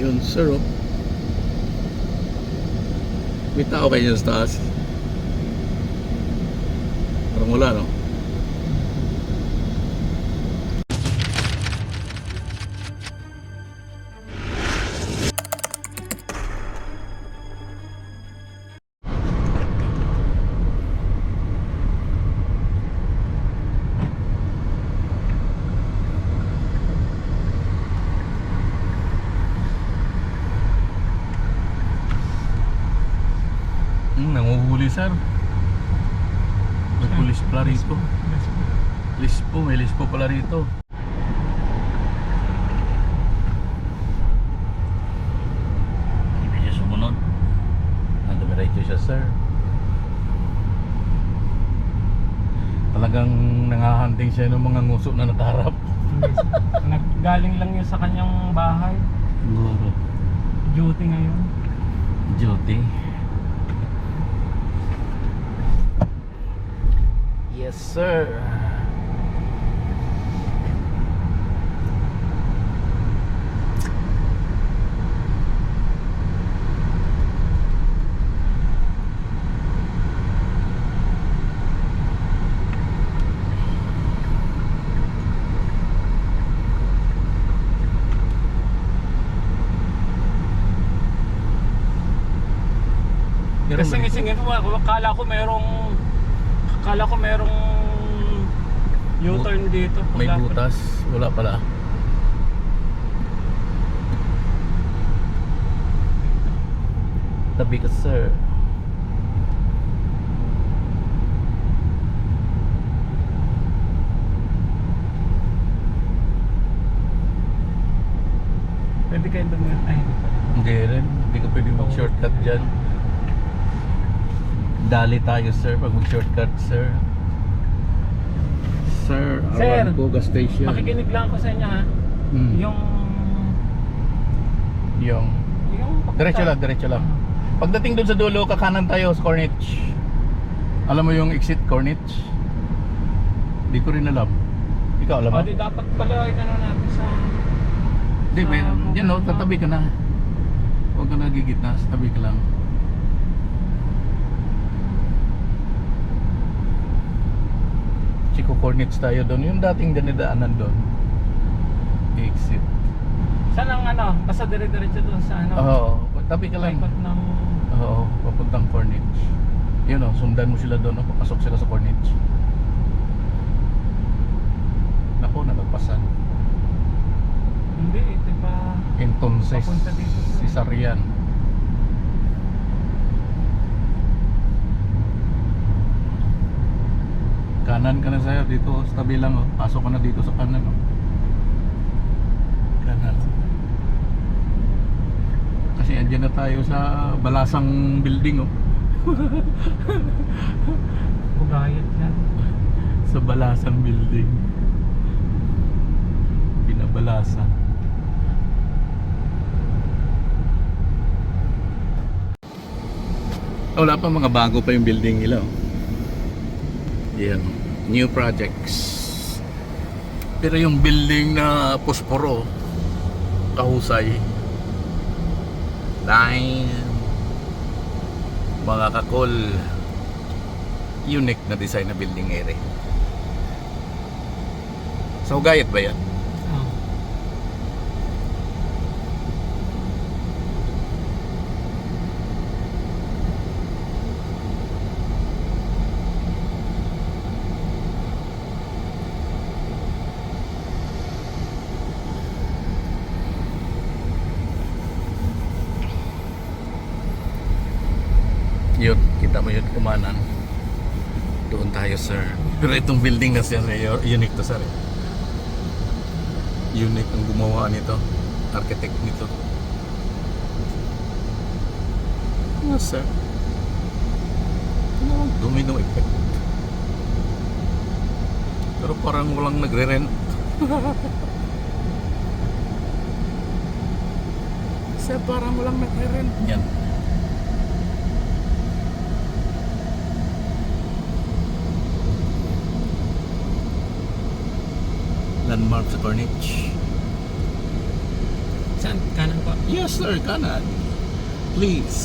Yun, sir. oh. May tao kayo sa taas. Parang wala, no? Hmm, nanguhuli, sir. May pulis pala rito. Lispo, may lispo pala rito. Hindi siya sumunod. Nando diretso siya, sir. Talagang nangahunting siya ng mga nguso na nakaharap. Naggaling lang yun sa kanyang bahay. Siguro. Duty ngayon. Duty. Yes, sir. Kasi ngisingin mo, akala ko merong akala ko merong U-turn dito. May Wala pa. Butas. Wala pala. Tabi ka, sir. Pwede kayo dumaan. Ay, hindi. Hindi rin. Hindi ka pwede mag-shortcut dyan. Dali tayo, sir, pag mag-shortcut, sir. Sir, Sir, Aramco gas station. Makikinig lang ako sa inyo ha. Hmm. Yung... Yung... Yung... Diretso lang, diretso lang. Pagdating doon sa dulo, kakanan tayo sa Corniche. Alam mo yung exit Corniche? Di ko rin alam. Ikaw alam mo? O, di dapat pala ano natin sa... Di, may, yan Google tatabi ka na. Huwag ka na, tabi ka lang. Chico Corniche tayo doon. Yung dating dinidaanan doon. Exit. Saan ang ano? Basta dire-diretso doon sa ano? Oo, tabi ka lang. Ng... Oo, papuntang Corniche. Yun o, sundan mo sila doon, oh, papasok sila sa Corniche. Naku, nagpasan. Hindi, ito pa... Entonces, si Sarian. Kanan ka na sa'yo, dito sa tabi lang oh. Pasok ka na dito sa kanan oh. Kanan. Kasi andyan na tayo sa balasang building oh. Bugayat yan. Sa balasang building. Binabalasa. Wala pa mga bago pa yung building nila. oh. Yan. New projects. Pero yung building na posporo, kahusay. Damn. Mga kakol. Unique na design na building area. Sa Hugayat ba yan? Oh. Yun, yun kumanan. Doon tayo sir. Pero itong building na sir, unique to sir. eh. Unique ang gumawa nito. Architect nito. Ano sir? Ano domino effect? Pero parang walang nagre-rent. sir, parang walang nagre-rent. Yan. Landmark sa Corniche Saan? Kanan po. Yes, sir. Kanan. Please.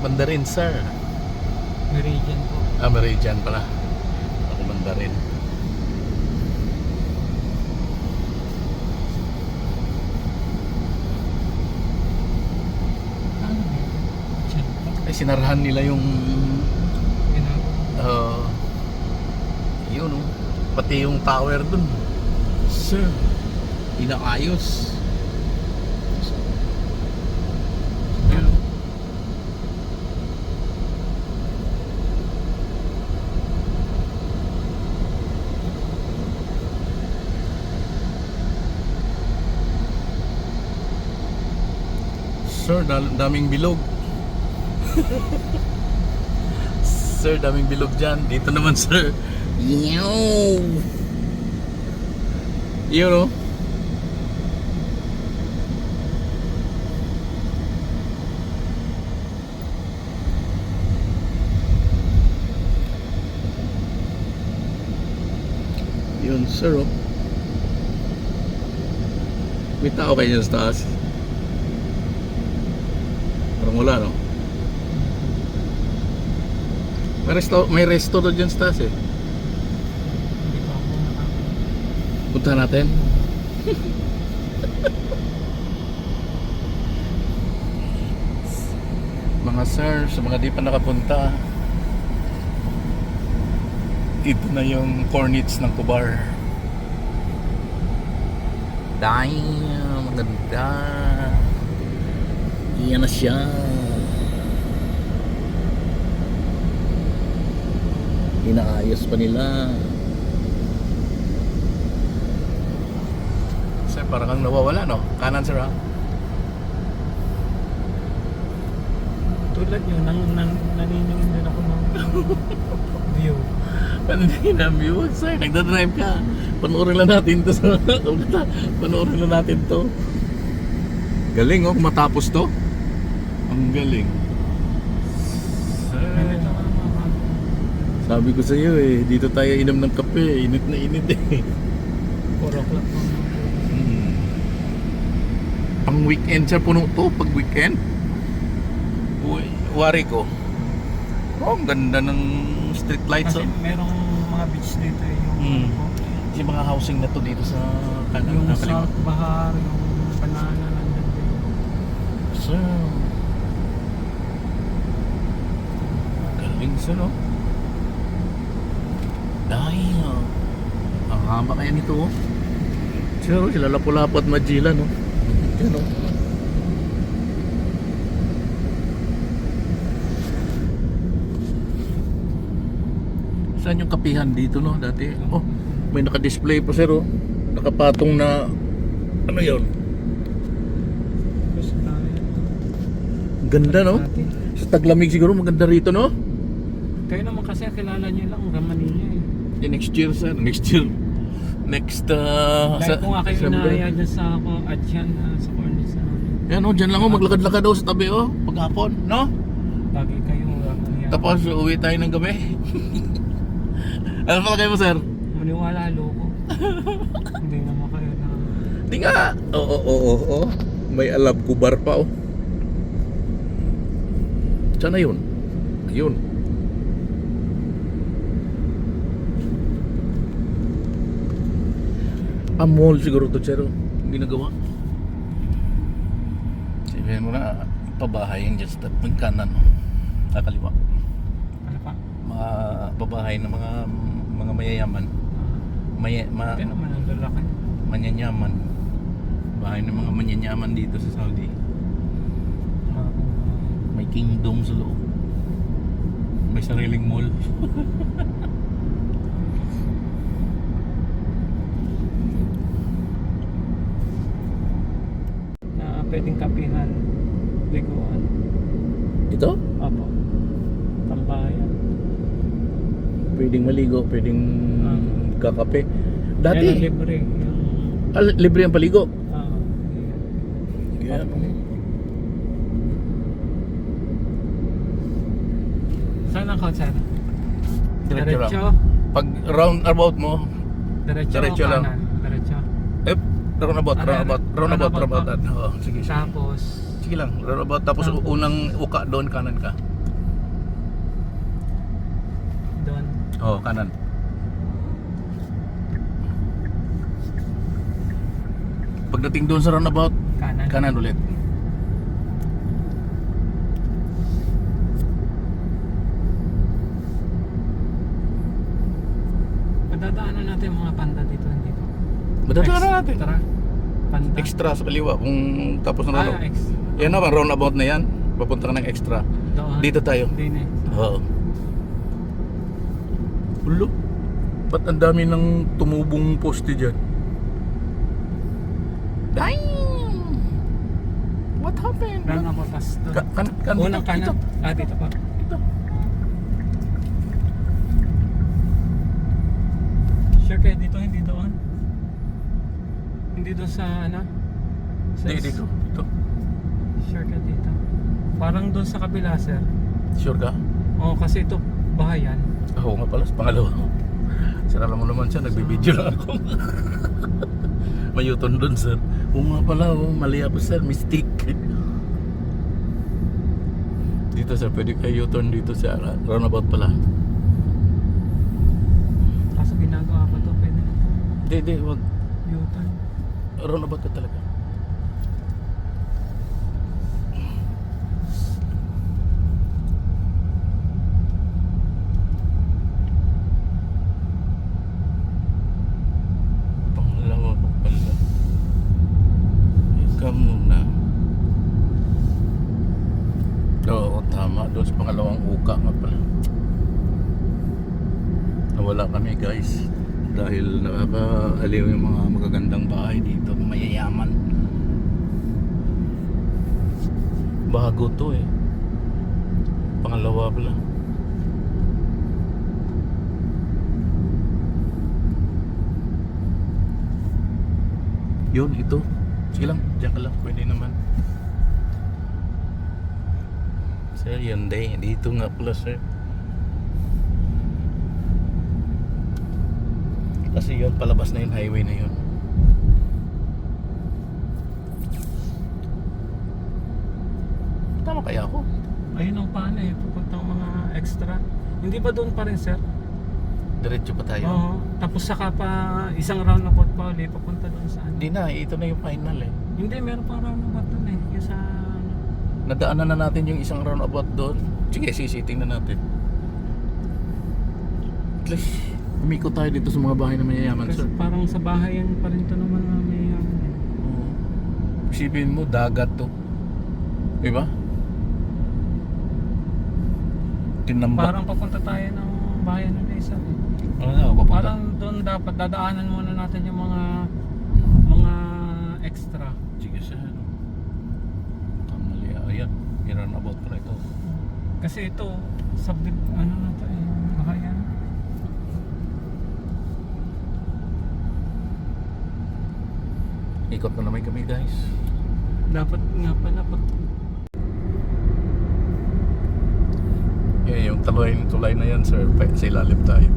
Mandarin, sir. Meridian po. Ah, Meridian pala. Ako Mandarin. Ano yun? Diyan po. Ay, sinarahan nila yung... Uh, yun, oh. Pati yung tower dun. Sir, inaayos. Yun. Sir, daming bilog. sir, daming bilog dyan. Dito naman, sir. Yow! Yun, oh. Yun, sir, oh. May tao kayo sa taas. Parang wala, no? May resto, may resto doon dyan sa taas, eh. Hindi pa ako nakaka- Punta natin. mga sir, sa mga di pa nakapunta, ito na yung cornets ng Kubar. Damn, maganda. Iyan na siya. Inaayos pa nila. Parang kang nawawala, no? Kanan, sir, ha? Tulad yun, nang, nang, naniningin din ako ng view. Panhindi na view, sir. Nagdadrive ka. Panoorin lang natin to. sa- Panoorin lang natin to. Galing, oh. Matapos to. Ang galing. Sir. Sabi ko sa iyo eh, dito tayo inom ng kape. Init na init eh. 4 o'clock. Pang weekend siya puno to. Pag weekend. Uy, wari ko. Oh, ang ganda ng street lights. Kasi Oh. merong mga beach dito eh. Yung, Hmm. Yung mga housing na to dito sa kanan. yung na. South Bahar, yung banana nandun. Sir. Galing sir, no? Dahil, oh. Ang haba kaya nito, oh. Sir, oh, sila lapu-lapu at Magila, no? Yan, oh. Saan yung kapihan dito, no? Dati, oh, may naka-display pa, sir, oh. Nakapatong na, ano yun? Ganda, no? Sa taglamig siguro maganda rito, no? Kayo naman kasi kilala niyo lang hanggang Manila eh. Yeah, next year, sir. Next year. Next, uh, Dahil ko nga kayo December. inaya dyan sa ako, Adyan, uh, sa corner sa Yan, oh, dyan lang, oh. Maglakad-lakad daw sa tabi, oh. Paghapon, no? Lagi kayo uh, Tapos, uwi tayo ng gabi. ano pala kayo mo, sir? Maniwala, loko. Hindi naman kayo na... Di nga. Oo, oo, oo, oo. May alab kubar pa, oh. Saan na yun? Ayun. Ah, mall siguro to, Chero. Ginagawa. Sabihin mo na, pabahay yung just that. Magkanan. Kakaliwa. Ano pa? Mga babahay ng mga mga mayayaman. Maya, ma, Kaya naman ang lalaki. manyanyaman. Bahay ng mga manyanyaman dito sa Saudi. May kingdom sa loob. May sariling mall. na pwedeng kapihan, liguan. Ito? Apo. Tambayan. Pwedeng maligo, pwedeng Ah. kakape. Yan Dati, libre. Yung, ah, libre ang paligo. ah, yan. Saan ang sir? Diretso lang. Pag round about mo, Diretso, Diretso lang. Diretso. Eh, roundabout, Ah, roundabout, roundabout, roundabout, roundabout. Oo, sige, sige. Tapos, Sige lang, roundabout. Tapos Tapos- unang uka doon, kanan ka. doon. Oo, kanan. Pagdating doon sa roundabout, Kanan. kanan ulit. Padadaanan natin mga panda dito. Dito. Madadaanan natin. Extra. Panda. Extra sa kaliwa kung tapos na Ah, roundabout. ex. Yan naman, roundabout na yan. Papunta ka ng extra. Doon. Dito tayo. Din eh. Oo. Ulo. Ba't ang dami ng tumubong poste dyan? Damn! What happened? Roundabout tas doon. Ka kan kan Unang dito, kanan. Dito, Ah, dito pa. dito. Sure kayo dito, hindi doon. Hindi doon sa ano? Sa Di, dito. Dito. Sure ka dito. Parang doon sa kabila, sir. Sure ka? Oo, kasi ito, bahayan. Ah, Oo nga pala, sa pangalawa. Sira mo naman siya, nagbibideo lang ako. Mayuton doon, sir. Oo nga pala, oh, mali ako, sir. Mistake. Dito, sir. Pwede kayo U-turn dito sa roundabout pala. Kaso ginagawa ko to, pwede na to. Hindi, hindi. Wag. U-turn. Roundabout ka talaga. Pangalawa ka pala. Ikaw muna. Oo, tama. Doon sa pangalawang uka nga pala. Nawala kami guys. Dahil nakakaaliw yung mga magagandang bahay dito. Mayayaman. Bago to eh. Pangalawa pala. Yun, ito. Sige lang, diyan ka lang. Pwede naman. Sir, yun day. Dito nga pala, sir. Kasi yun, palabas na yung highway na yun. Tama kaya ako? Ayun ang paano eh, pupuntang mga extra. Hindi ba doon pa rin, sir? Diretso pa tayo? Oo. Tapos saka pa isang roundabout pa ulit, papunta doon sa ano. Hindi na, ito na yung final eh. Hindi, meron pang roundabout doon eh. Yung sa ano. Nadaanan na natin yung isang roundabout doon. Sige, sisiting na natin. At least, umikot tayo dito sa mga bahay na mayayaman, Kasi sir. parang sa bahayan pa rin to naman na may ano eh. Oo. Isipin mo, dagat to. Diba? Tinamba. Parang papunta tayo ng bahayan ng isa eh. Ano na, papunta? Parang doon dapat dadaanan muna natin yung mga mga extra. Sige, sir. Kamali. Ayan, may roundabout pala ito. Kasi ito, subdib, ano na to eh, bahayan. Ikot na naman kami, guys. Dapat nga pala pag Eh, yung tulay, na yan, sir. Sa ilalim tayo.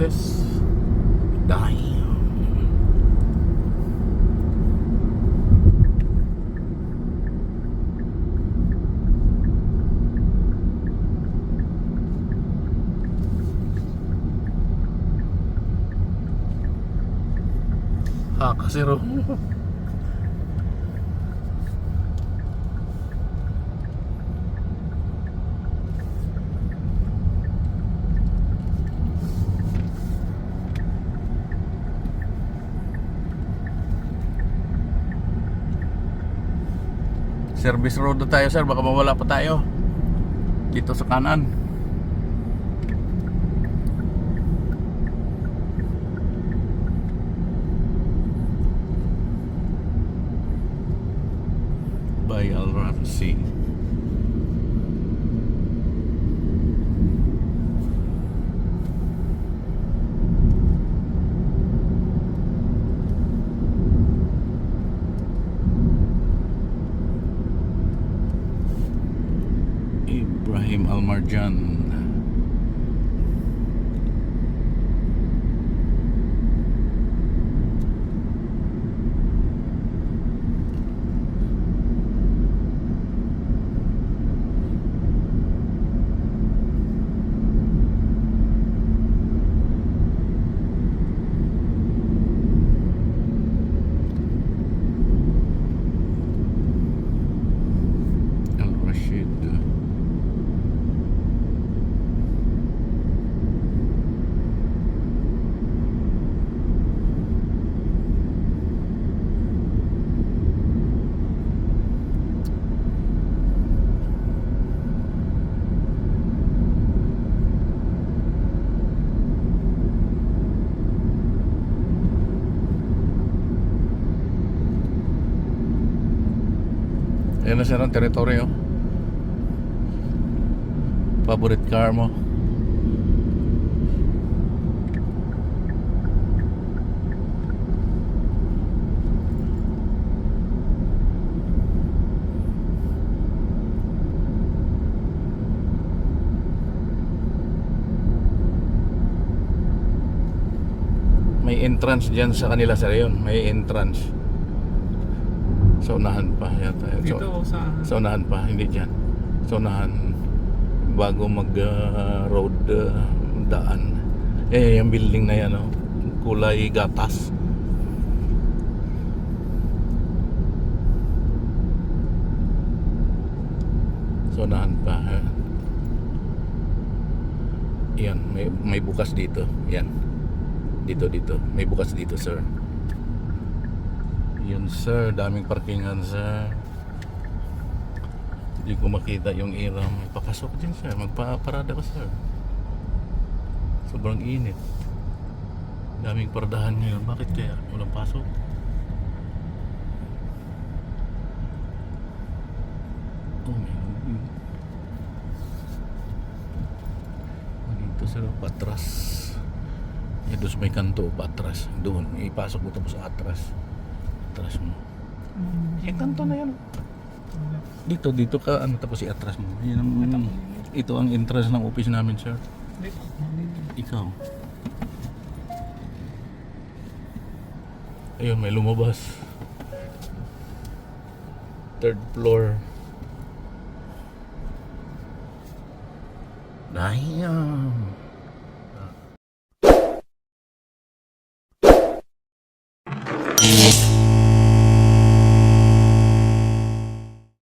Seventy percent appliances. Damn. Ah, kasi ro. Service road na tayo sir, baka mawala pa tayo. Dito sa kanan. by Al Ramsey. Ayan na sir ang teritoryo. Favorite car mo? May entrance dyan sa kanila sir yun. May entrance. Sa unahan pa yata. So- Dito sa... sa unahan pa, hindi dyan. Sa unahan, bago mag-road daan. Eh, yung building na yan, oh, kulay gatas. Sa unahan pa. Yan, may, may bukas dito. Yan. Dito, dito. May bukas dito, sir. Yun, sir. Daming parkingan, sir. Hindi ko makita yung iram. Papasok din sir. Magpaparada ko sir. Sobrang init. Daming paradahan ngayon. Bakit kaya? Walang pasok. Oh, meron. Dito sir, patras. Ya, doon sa may kanto, patras. Doon, ipasok mo tapos atras. Atras mo. Eh, kanto na yan. Dito, dito ka, ano, tapos i-atras mo. Yan ang, ito ang entrance ng office namin, sir. Ikaw. Ayun, may lumabas. Third floor. Damn.